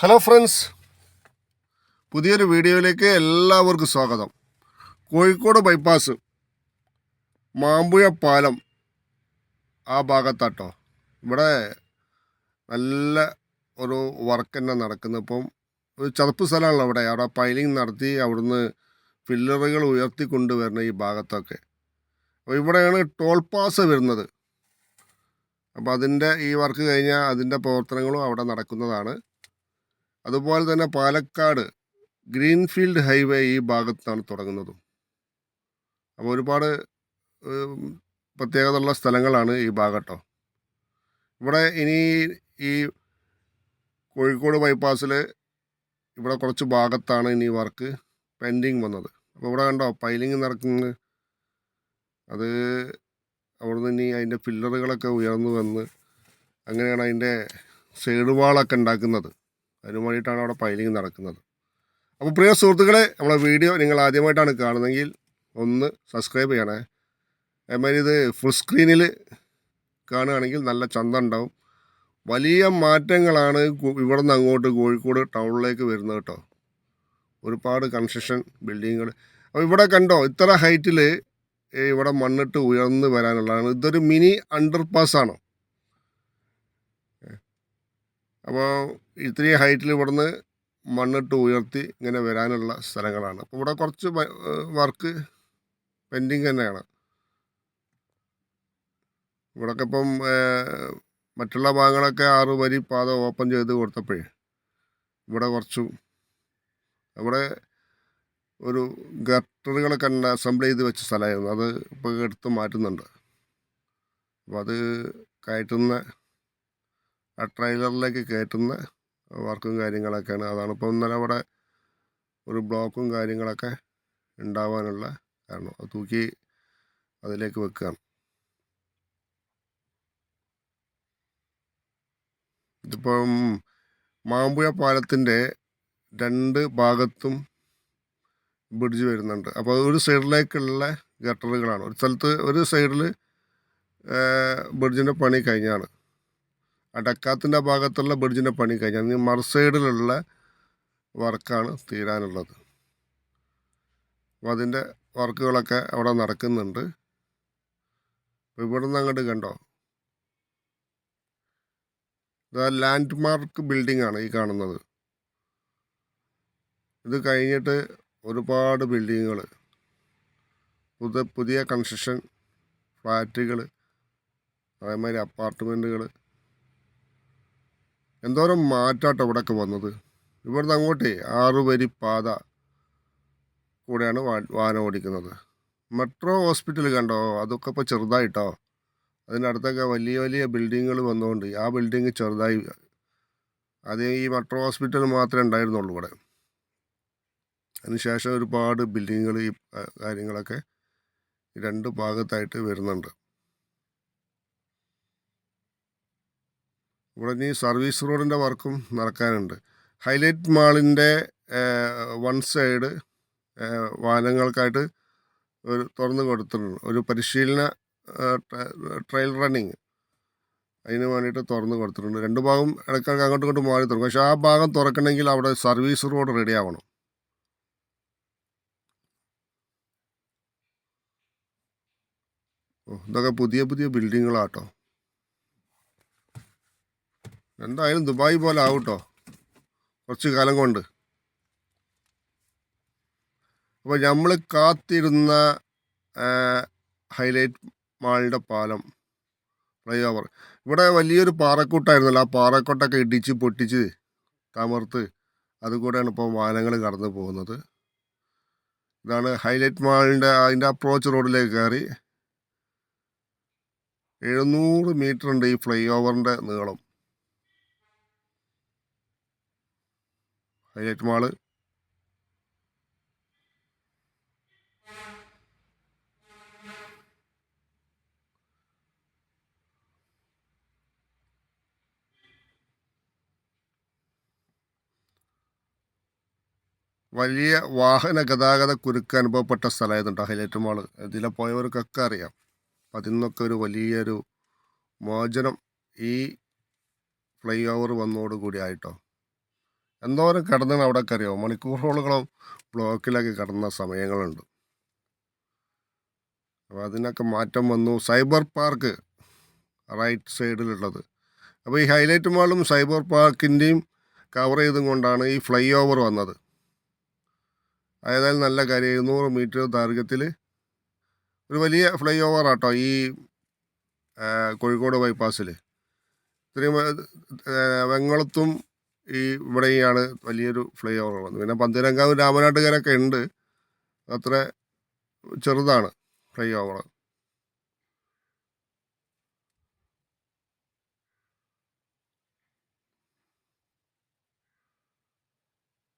Hello friends. പുതിയൊരു വീഡിയോയിലേക്ക് എല്ലാവർക്കും സ്വാഗതം. കോഴിക്കോട് ബൈപ്പാസ് മാമ്പുഴ പാലം ആ ഭാഗത്താട്ടോ. ഇവിടെ നല്ല ഒരു വർക്ക് തന്നെ നടക്കുന്നത് ഇപ്പം ഒരു ചതുപ്പ് സ്ഥലമാണല്ലോ അവിടെ. അവിടെ പൈലിംഗ് നടത്തി അവിടുന്ന് ഫില്ലറുകൾ ഉയർത്തി കൊണ്ടുവരുന്ന ഈ ഭാഗത്തൊക്കെ. അപ്പോൾ ഇവിടെയാണ് ടോൾ പാസ് വരുന്നത്. അപ്പോൾ അതിന്റെ ഈ വർക്ക് കഴിഞ്ഞാൽ അതിന്റെ പ്രവർത്തനങ്ങളും അവിടെ നടക്കുന്നതാണ്. അതുപോലെ തന്നെ പാലക്കാട് ഗ്രീൻഫീൽഡ് ഹൈവേ ഈ ഭാഗത്താണ് തുടങ്ങുന്നതും. അപ്പോൾ ഒരുപാട് പ്രത്യേകത പ്രത്യേകതയുള്ള സ്ഥലങ്ങളാണ് ഈ ഭാഗട്ടോ. ഇവിടെ ഇനി ഈ കോഴിക്കോട് ബൈപ്പാസിൽ ഇവിടെ കുറച്ച് ഭാഗത്താണ് ഇനി വർക്ക് പെൻഡിങ് വന്നത്. അപ്പോൾ ഇവിടെ കണ്ടോ പൈലിങ് നടക്കുന്നത് അത് അവിടുന്ന് ഇനി അതിന്റെ ഫില്ലറുകളൊക്കെ ഉയർന്നു വന്ന് അങ്ങനെയാണ് അതിന്റെ സൈഡ് വാളൊക്കെ ഉണ്ടാക്കുന്നത്. അതിന് വേണ്ടിയിട്ടാണ് അവിടെ പൈലിംഗ് നടക്കുന്നത്. അപ്പോൾ പ്രിയ സുഹൃത്തുക്കളെ നമ്മളെ വീഡിയോ നിങ്ങൾ ആദ്യമായിട്ടാണ് കാണുന്നതെങ്കിൽ ഒന്ന് സബ്സ്ക്രൈബ് ചെയ്യണേ. അതേമാതിരി ഇത് ഫുൾ സ്ക്രീനിൽ കാണുകയാണെങ്കിൽ നല്ല ചന്ത ഉണ്ടാവും. വലിയ മാറ്റങ്ങളാണ് ഇവിടെ നിന്ന് അങ്ങോട്ട് കോഴിക്കോട് ടൗണിലേക്ക് വരുന്നത് കേട്ടോ. ഒരുപാട് കൺസ്ട്രക്ഷൻ ബിൽഡിങ്ങുകൾ അപ്പോൾ ഇവിടെ കണ്ടോ ഇത്ര ഹൈറ്റിൽ ഇവിടെ മണ്ണിട്ട് ഉയർന്ന് വരാനുള്ളതാണ്. ഇതൊരു മിനി അണ്ടർ പാസ്സാണോ അപ്പോൾ ഇത്രയും ഹൈറ്റിൽ ഇവിടുന്ന് മണ്ണിട്ട് ഉയർത്തി ഇങ്ങനെ വരാനുള്ള സ്ഥലങ്ങളാണ്. അപ്പോൾ ഇവിടെ കുറച്ച് വർക്ക് പെൻഡിങ് തന്നെയാണ്. ഇവിടൊക്കെ ഇപ്പം മറ്റുള്ള ഭാഗങ്ങളൊക്കെ ആറ് വരി പാത ഓപ്പൺ ചെയ്ത് കൊടുത്തപ്പോഴേ ഇവിടെ കുറച്ചു ഇവിടെ ഒരു ഗട്ടറുകളൊക്കെ ഉണ്ട് അസംബിൾ ചെയ്ത് വെച്ച സ്ഥലമായിരുന്നു. അത് ഇപ്പോൾ എടുത്ത് മാറ്റുന്നുണ്ട്. അപ്പോൾ അത് കയറ്റുന്ന ആ ട്രെയിലറിലേക്ക് കയറ്റുന്ന വർക്കും കാര്യങ്ങളൊക്കെയാണ്. അതാണ് ഇപ്പോൾ ഇന്നലെ അവിടെ ഒരു ബ്ലോക്കും കാര്യങ്ങളൊക്കെ ഉണ്ടാവാനുള്ള കാരണം. അത് തൂക്കി അതിലേക്ക് വെക്കുകയാണ്. ഇതിപ്പം മാമ്പുഴ പാലത്തിന്റെ രണ്ട് ഭാഗത്തും ബ്രിഡ്ജ് വരുന്നുണ്ട്. അപ്പോൾ ഒരു സൈഡിലേക്കുള്ള ഗട്ടറുകളാണ്. ഒരു സ്ഥലത്ത് ഒരു സൈഡിൽ ബ്രിഡ്ജിന്റെ പണി കഴിഞ്ഞാണ്. അടക്കാത്തിന്റെ ഭാഗത്തുള്ള ബ്രിഡ്ജിന്റെ പണി കഴിഞ്ഞാൽ മറു സൈഡിലുള്ള വർക്കാണ് തീരാനുള്ളത്. അപ്പോൾ അതിന്റെ വർക്കുകളൊക്കെ അവിടെ നടക്കുന്നുണ്ട്. അപ്പോൾ ഇവിടെ അങ്ങോട്ട് കണ്ടോ? ഇത് ലാൻഡ് മാർക്ക് ബിൽഡിംഗ് ആണ് ഈ കാണുന്നത്. ഇത് കഴിഞ്ഞിട്ട് ഒരുപാട് ബിൽഡിങ്ങുകൾ പുതിയ പുതിയ കൺസ്ട്രക്ഷൻ ഫ്ലാറ്റുകൾ അതേമാതിരി അപ്പാർട്ട്മെന്റുകൾ എന്തോരം മാറ്റാട്ടോ ഇവിടെയൊക്കെ വന്നത്? ഇവിടുന്ന് അങ്ങോട്ടേ ആറുവരി പാത കൂടെയാണ് വാഹനം ഓടിക്കുന്നത്. മെട്രോ ഹോസ്പിറ്റൽ കണ്ടോ? അതൊക്കെ ഇപ്പോൾ ചെറുതായിട്ടോ? അതിന്റെ അടുത്തൊക്കെ വലിയ വലിയ ബിൽഡിങ്ങുകൾ വന്നുകൊണ്ട് ആ ബിൽഡിങ് ചെറുതായി. അത് ഈ മെട്രോ ഹോസ്പിറ്റൽ മാത്രമേ ഉണ്ടായിരുന്നുള്ളൂ ഇവിടെ. അതിനുശേഷം ഒരുപാട് ബിൽഡിങ്ങുകൾ ഈ കാര്യങ്ങളൊക്കെ രണ്ട് ഭാഗത്തായിട്ട് വരുന്നുണ്ട്. ഇവിടെ ഇനി സർവീസ് റോഡിന്റെ വർക്കും നടക്കാനുണ്ട്. ഹൈലൈറ്റ് മാളിന്റെ വൺ സൈഡ് വാഹനങ്ങൾക്കായിട്ട് ഒരു തുറന്നു കൊടുത്തിട്ടുണ്ട്. ഒരു പരിശീലന ട്രയൽ റണ്ണിങ്. അതിന് വേണ്ടിയിട്ട് തുറന്നു കൊടുത്തിട്ടുണ്ട്. രണ്ട് ഭാഗം ഇടയ്ക്കിടയ്ക്ക് അങ്ങോട്ടും ഇങ്ങോട്ടും മാറി തുറക്കും. പക്ഷേ ആ ഭാഗം തുറക്കണമെങ്കിൽ അവിടെ സർവീസ് റോഡ് റെഡി ആവണം. ഓ, ഇതൊക്കെ പുതിയ പുതിയ ബിൽഡിങ്ങുകളാട്ടോ എന്തായാലും ദുബായ് പോലെ ആവട്ടോ കുറച്ച് കാലം കൊണ്ട്. അപ്പോൾ നമ്മൾ കാത്തിരുന്ന ഹൈലൈറ്റ് മാളിന്റെ പാലം ഫ്ലൈ ഓവർ ഇവിടെ വലിയൊരു പാറക്കൂട്ടായിരുന്നല്ലോ. ആ പാറക്കൂട്ടൊക്കെ ഇടിച്ച് പൊട്ടിച്ച് തമർത്ത് അതുകൂടെയാണ് ഇപ്പോൾ വാഹനങ്ങൾ കടന്നു പോകുന്നത്. ഇതാണ് ഹൈലൈറ്റ് മാളിന്റെ അതിന്റെ അപ്രോച്ച് റോഡിലേക്ക് കയറി. എഴുന്നൂറ് മീറ്റർ ഉണ്ട് ഈ ഫ്ലൈ ഓവറിന്റെ നീളം. Highlight mall. വലിയ വാഹന ഗതാഗത കുരുക്ക് അനുഭവപ്പെട്ട സ്ഥലമായിരുന്നു ഹൈലൈറ്റ് മാൾ. ഇതിലെ പോയവർക്കൊക്കെ അറിയാം. അതിൽ നിന്നൊക്കെ ഒരു വലിയൊരു മോചനം ഈ ഫ്ലൈ ഓവർ വന്നതോടുകൂടി ആയിട്ടോ. എന്തോരം കിടന്നാണ് അവിടെ അറിയാമോ മണിക്കൂറുകളോളം ബ്ലോക്കിലൊക്കെ കിടന്ന സമയങ്ങളുണ്ട്. അപ്പോൾ അതിനൊക്കെ മാറ്റം വന്നു. സൈബർ പാർക്ക് റൈറ്റ് സൈഡിലുള്ളത്. അപ്പോൾ ഈ ഹൈലൈറ്റ് മാളും സൈബർ പാർക്കിന്റെയും കവർ ചെയ്തും കൊണ്ടാണ് ഈ ഫ്ലൈ ഓവർ വന്നത്. ഏതായാലും നല്ല കാര്യം. എഴുന്നൂറ് മീറ്റർ ദൈർഘ്യത്തിൽ ഒരു വലിയ ഫ്ലൈ ഓവർ ആട്ടോ ഈ കോഴിക്കോട് ബൈപ്പാസിൽ ഇത്രയും വെങ്ങളത്തും ഈ ഇവിടെയാണ് വലിയൊരു ഫ്ലൈ ഓവർ ഉള്ളത് പിന്നെ പന്തിരങ്കാവ് രാമനാട്ടുകാരൊക്കെ ഉണ്ട്. അത്ര ചെറുതാണ് ഫ്ലൈ ഓവർ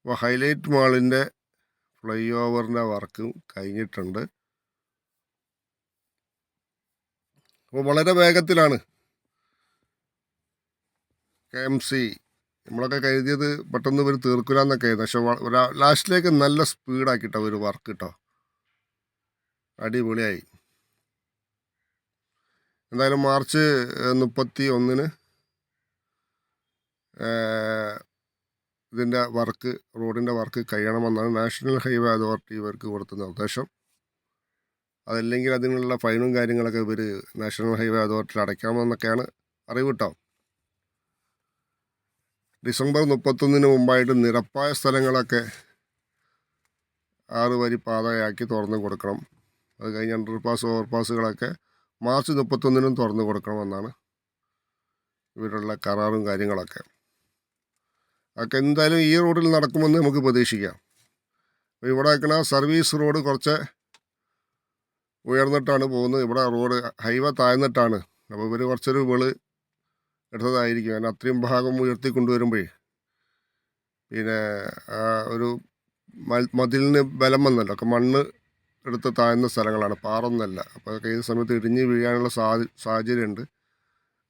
അപ്പോൾ ഹൈലൈറ്റ് മാളിന്റെ ഫ്ലൈ ഓവറിന്റെ വർക്കും കഴിഞ്ഞിട്ടുണ്ട്. അപ്പോൾ വളരെ വേഗത്തിലാണ് കെ എം സി നമ്മളൊക്കെ കരുതിയത് പെട്ടെന്ന് ഇവർ തീർക്കില്ല എന്നൊക്കെ പക്ഷെ ലാസ്റ്റിലേക്ക് നല്ല സ്പീഡാക്കിട്ടോ ഒരു വർക്ക് കിട്ടോ അടിപൊളിയായി. എന്തായാലും മാർച്ച് മുപ്പത്തി ഒന്നിന് ഇതിന്റെ വർക്ക് റോഡിന്റെ വർക്ക് കഴിയണമെന്നാണ് നാഷണൽ ഹൈവേ അതോറിറ്റി ഇവർക്ക് കൊടുത്ത നിർദ്ദേശം. അതല്ലെങ്കിൽ അതിനുള്ള ഫൈനും കാര്യങ്ങളൊക്കെ ഇവർ നാഷണൽ ഹൈവേ അതോറിറ്റി അടയ്ക്കാമെന്നൊക്കെയാണ് അറിവ് കേട്ടോ ഡിസംബർ മുപ്പത്തൊന്നിന് മുമ്പായിട്ട് നിരപ്പായ സ്ഥലങ്ങളൊക്കെ ആറ് വരി പാതയാക്കി തുറന്നു കൊടുക്കണം. അത് കഴിഞ്ഞ് അണ്ടർപാസ് ഓവർപാസുകളൊക്കെ ഓവർ പാസുകളൊക്കെ മാർച്ച് മുപ്പത്തൊന്നിനും തുറന്നു കൊടുക്കണമെന്നാണ് ഇവരുള്ള കരാറും കാര്യങ്ങളൊക്കെ. അതൊക്കെ എന്തായാലും ഈ റോഡിൽ നടക്കുമെന്ന് നമുക്ക് പ്രതീക്ഷിക്കാം. ഇവിടെ നിൽക്കുന്ന സർവീസ് റോഡ് കുറച്ച് ഉയർന്നിട്ടാണ് പോകുന്നത്. ഇവിടെ റോഡ് ഹൈവേ താഴ്ന്നിട്ടാണ്. അപ്പോൾ ഇവർ കുറച്ചൊരു വെൾ എടുത്തതായിരിക്കും. കാരണം അത്രയും ഭാഗം ഉയർത്തിക്കൊണ്ടുവരുമ്പോഴേ പിന്നെ ഒരു മതിലിന് ബലം വന്നല്ലോ. ഒക്കെ മണ്ണ് എടുത്ത് താഴ്ന്ന സ്ഥലങ്ങളാണ്. പാറൊന്നല്ല. അപ്പോൾ അതൊക്കെ ഏത് സമയത്ത് ഇടിഞ്ഞ് വീഴാനുള്ള സാഹചര്യമുണ്ട്.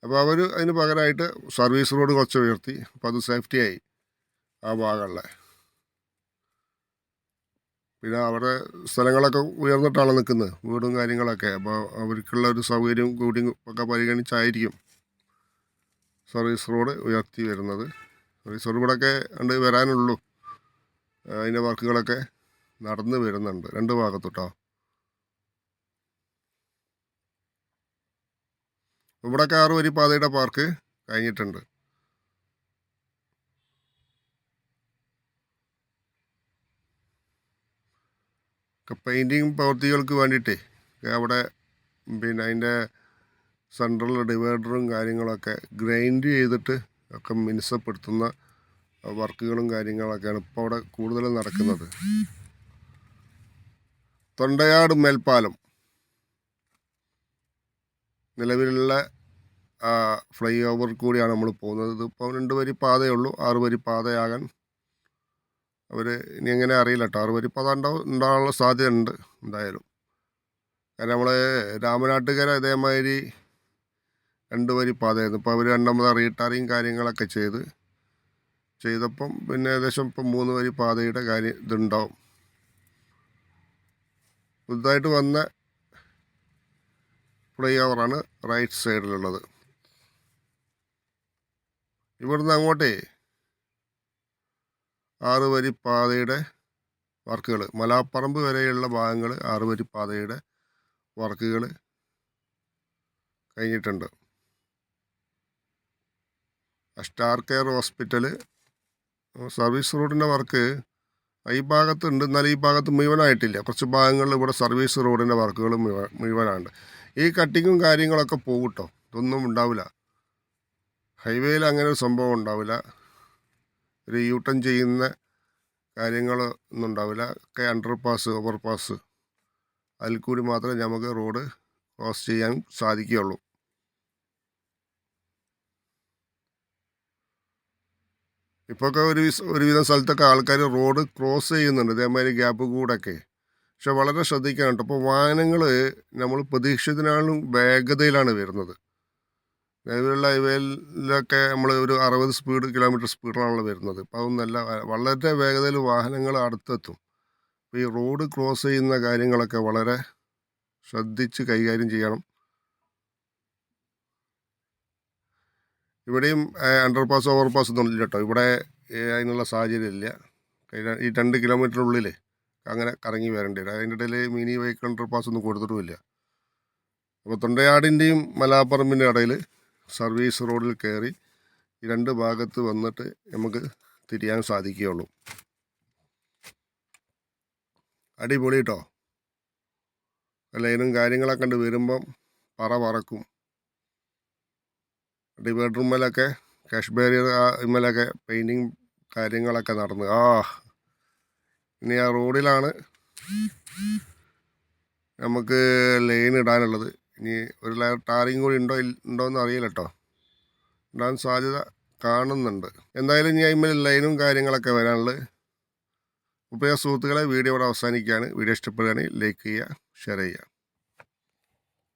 അപ്പോൾ അവർ അതിന് പകരമായിട്ട് സർവീസ് റോഡ് കുറച്ച് ഉയർത്തി. അപ്പോൾ അത് സേഫ്റ്റി ആയി ആ ഭാഗങ്ങളിലെ പിന്നെ അവിടെ സ്ഥലങ്ങളൊക്കെ ഉയർന്നിട്ടാണ് നിൽക്കുന്നത്. വീടും കാര്യങ്ങളൊക്കെ. അപ്പോൾ അവർക്കുള്ള ഒരു സൗകര്യം കൂടി ഒക്കെ പരിഗണിച്ചായിരിക്കും. സർവീസ് റോഡ് ഉയർത്തി വരുന്നത്. സർവീസ് റോഡ് ഇവിടെയൊക്കെ ഉണ്ട് വരാനുള്ളൂ. അതിന്റെ വർക്കുകളൊക്കെ നടന്ന് വരുന്നുണ്ട്. രണ്ട് ഭാഗത്തോട്ടോ. ഇവിടെ കാറ് വരി പാതയുടെ പാർക്ക് കഴിഞ്ഞിട്ടുണ്ട്. പെയിന്റിങ് പ്രവൃത്തികൾക്ക് വേണ്ടിയിട്ടേ. അവിടെ പിന്നെ അതിന്റെ സെൻട്രൽ ഡിവൈഡറും കാര്യങ്ങളൊക്കെ ഗ്രൈൻഡ് ചെയ്തിട്ട് ഒക്കെ മിനുസപ്പെടുത്തുന്ന വർക്കുകളും കാര്യങ്ങളൊക്കെയാണ് ഇപ്പോൾ അവിടെ കൂടുതലും നടക്കുന്നത്. തൊണ്ടയാട് മേൽപ്പാലം. നിലവിലുള്ള ഫ്ലൈ ഓവർ കൂടിയാണ് നമ്മൾ പോകുന്നത്. ഇതിപ്പോൾ രണ്ട് വരി പാതയേ ഉള്ളൂ. ആറ് വരി പാതയാകാൻ അവർ ഇനി എങ്ങനെ അറിയില്ല കേട്ടോ. ആറ് വരി പാത ഉണ്ടാവും ഉണ്ടാകാനുള്ള സാധ്യത ഉണ്ട് എന്തായാലും. കാരണം നമ്മൾ രാമനാട്ടുകര ഇതേമാതിരി രണ്ട് വരി പാതയായിരുന്നു. ഇപ്പോൾ അവർ രണ്ടാമത് റീടാറിങ് കാര്യങ്ങളൊക്കെ ചെയ്ത്. ചെയ്തപ്പം പിന്നെ ഏകദേശം ഇപ്പം മൂന്ന് വരി പാതയുടെ കാര്യം ഇതുണ്ടാവും. പുതുതായിട്ട് വന്ന ഫ്ലൈ ഓവറാണ് റൈറ്റ് സൈഡിലുള്ളത്. ഇവിടുന്ന് അങ്ങോട്ടേ ആറ് വരി പാതയുടെ വർക്കുകൾ മലാപ്പറമ്പ് വരെയുള്ള ഭാഗങ്ങൾ ആറ് വരി പാതയുടെ വർക്കുകൾ കഴിഞ്ഞിട്ടുണ്ട്. സ്റ്റാർ കെയർ ഹോസ്പിറ്റൽ സർവീസ് റോഡിന്റെ വർക്ക് ഈ ഭാഗത്തുണ്ട്. എന്നാൽ ഈ ഭാഗത്ത് മുഴുവനായിട്ടില്ല. കുറച്ച് ഭാഗങ്ങളിൽ ഇവിടെ സർവീസ് റോഡിന്റെ വർക്കുകൾ മുഴുവൻ മുഴുവനാണ് ഈ കട്ടിങ്ങും കാര്യങ്ങളൊക്കെ പോകും കേട്ടോ ഇതൊന്നും ഉണ്ടാവില്ല. ഹൈവേയിൽ അങ്ങനെ ഒരു സംഭവം ഉണ്ടാവില്ല. ഒരു യൂട്ടൺ ചെയ്യുന്ന കാര്യങ്ങൾ ഒന്നും ഉണ്ടാവില്ല. ഒക്കെ അണ്ടർ പാസ് ഓവർ പാസ് അതിൽ കൂടി മാത്രമേ നമുക്ക് റോഡ് ക്രോസ് ചെയ്യാൻ സാധിക്കുകയുള്ളൂ. ഇപ്പോഴൊക്കെ ഒരു ഒരുവിധം സ്ഥലത്തൊക്കെ ആൾക്കാർ റോഡ് ക്രോസ് ചെയ്യുന്നുണ്ട്. ഇതേമാതിരി ഗ്യാപ്പ് കൂടൊക്കെ. പക്ഷെ വളരെ ശ്രദ്ധിക്കാനുണ്ട് അപ്പോൾ വാഹനങ്ങൾ നമ്മൾ പ്രതീക്ഷിച്ചതിനാളും വേഗതയിലാണ് വരുന്നത്. നിലവിലുള്ള ഹൈവേയിലൊക്കെ നമ്മൾ ഒരു അറുപത് സ്പീഡ് കിലോമീറ്റർ സ്പീഡിലാണല്ലോ വരുന്നത്. അപ്പോൾ അതൊന്നല്ല വളരെ വേഗതയിൽ വാഹനങ്ങൾ അടുത്തെത്തും. അപ്പോൾ ഈ റോഡ് ക്രോസ് ചെയ്യുന്ന കാര്യങ്ങളൊക്കെ വളരെ ശ്രദ്ധിച്ച് കൈകാര്യം ചെയ്യണം. ഇവിടെയും അണ്ടർ പാസ് ഓവർ പാസ് ഒന്നും ഇല്ല കേട്ടോ. ഇവിടെ അതിനുള്ള സാഹചര്യം ഇല്ല. ഈ- രണ്ട് കിലോമീറ്ററിനുള്ളിൽ അങ്ങനെ കറങ്ങി വരേണ്ടി വരും. അതിന്റെ ഇടയിൽ മിനി വെഹിക്കിൾ അണ്ടർ പാസ് ഒന്നും കൊടുത്തിട്ടുമില്ല. അപ്പോൾ തൊണ്ടയാടിന്റെയും മലാപ്പറമ്പിന്റെ ഇടയിൽ സർവീസ് റോഡിൽ കയറി ഈ രണ്ട് ഭാഗത്ത് വന്നിട്ട് നമുക്ക് തിരിയാൻ സാധിക്കുകയുള്ളൂ. അടിപൊളി കേട്ടോ. ലൈനും കാര്യങ്ങളൊക്കെ കണ്ട് വരുമ്പം പറ പറക്കും അടി റൂമിലൊക്കെ കാഷ് ബാരിയർ ഇമ്മലൊക്കെ പെയിന്റിങ് കാര്യങ്ങളൊക്കെ നടന്ന്. ആ ഇനി ആ റോഡിലാണ് നമുക്ക് ലൈൻ ഇടാനുള്ളത്. ഇനി ഒരു ലെയർ ടാറിങ് കൂടി ഉണ്ടോ ഉണ്ടോ എന്ന് അറിയില്ല കേട്ടോ ഇടാൻ സാധ്യത കാണുന്നുണ്ട്. എന്തായാലും ഇനി അതിന്മേൽ ലൈനും കാര്യങ്ങളൊക്കെ വരാനുള്ളത്. ഉപയോഗ സുഹൃത്തുക്കളെ വീഡിയോ ഇവിടെ അവസാനിക്കുകയാണ്. വീഡിയോ ഇഷ്ടപ്പെടുകയാണെങ്കിൽ ലൈക്ക് ചെയ്യുക ഷെയർ ചെയ്യുക.